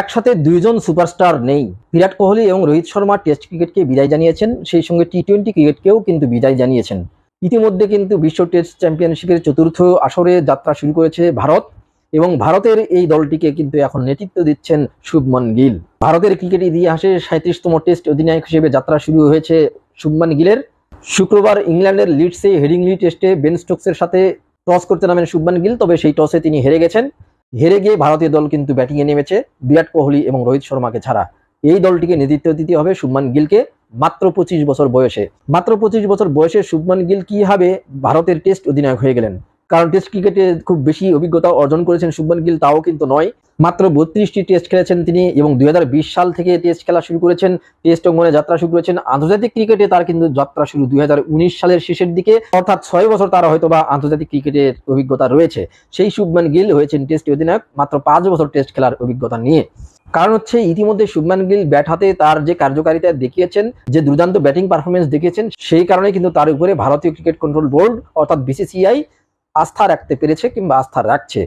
একসাথে দুইজন সুপারস্টার নেই। বিরাট কোহলি এবং রোহিত শর্মা টেস্ট ক্রিকেটকে বিদায় জানিয়েছেন, সেই সঙ্গে টি টোয়েন্টি ক্রিকেটকেও কিন্তু বিদায় জানিয়েছেন। ইতিমধ্যে কিন্তু বিশ্ব টেস্ট চ্যাম্পিয়নশিপের চতুর্থ আসরে যাত্রা শুরু করেছে ভারত এবং ভারতের এই দলটিকে কিন্তু এখন নেতৃত্ব দিচ্ছেন শুভমন গিল। ভারতের ক্রিকেট ইতিহাসে সাঁত্রিশতম টেস্ট অধিনায়ক হিসেবে যাত্রা শুরু হয়েছে শুভমন গিলের। শুক্রবার ইংল্যান্ডের লিডসে হেডিংলি টেস্টে বেন স্টোকসের সাথে টস করতে নামেন শুভমন গিল, তবে সেই টসে তিনি হেরে গেছেন। হেরে গিয়ে ভারতীয় দল কিন্তু ব্যাটিংয়ে নেমেছে। বিরাট কোহলি এবং রোহিত শর্মাকে ছাড়া এই দলটিকে নেতৃত্ব দিতে হবে শুভমান গিলকে মাত্র পঁচিশ বছর বয়সে। মাত্র পঁচিশ বছর বয়সে শুভমান গিল কীভাবে ভারতের টেস্ট অধিনায়ক হয়ে গেলেন? কারণ টেস্ট ক্রিকেটে খুব বেশি অভিজ্ঞতা অর্জন করেছেন শুভমান গিল, তাও কিন্তু নয়। মাত্র বত্রিশটি টেস্ট খেলেছেন তিনি এবং দুই হাজার বিশ সাল থেকে টেস্ট খেলা শুরু করেছেন। টেস্ট অঙ্গনে যাত্রা শুরু করেছেন। আন্তর্জাতিক ক্রিকেটে তার কিন্তু যাত্রা শুরু দুই হাজার উনিশ সালের শেষের দিকে। অর্থাৎ ছয় বছর তার হয়তো বা আন্তর্জাতিক ক্রিকেটের অভিজ্ঞতা রয়েছে। সেই শুভমান গিল হয়েছেন টেস্ট অধিনায়ক। মাত্র পাঁচ বছর টেস্ট খেলার অভিজ্ঞতা নিয়ে। কারণ হচ্ছে, ইতিমধ্যে শুভমান গিল ব্যাট হাতে তার যে কার্যকারিতা দেখিয়েছেন, যে দুর্দান্ত ব্যাটিং পারফরমেন্স দেখিয়েছেন, সেই কারণে কিন্তু তার উপরে ভারতীয় ক্রিকেট কন্ট্রোল বোর্ড, অর্থাৎ বিসিসিআই, আস্থা রাখতে পেরেছে কিংবা আস্থা রাখছে।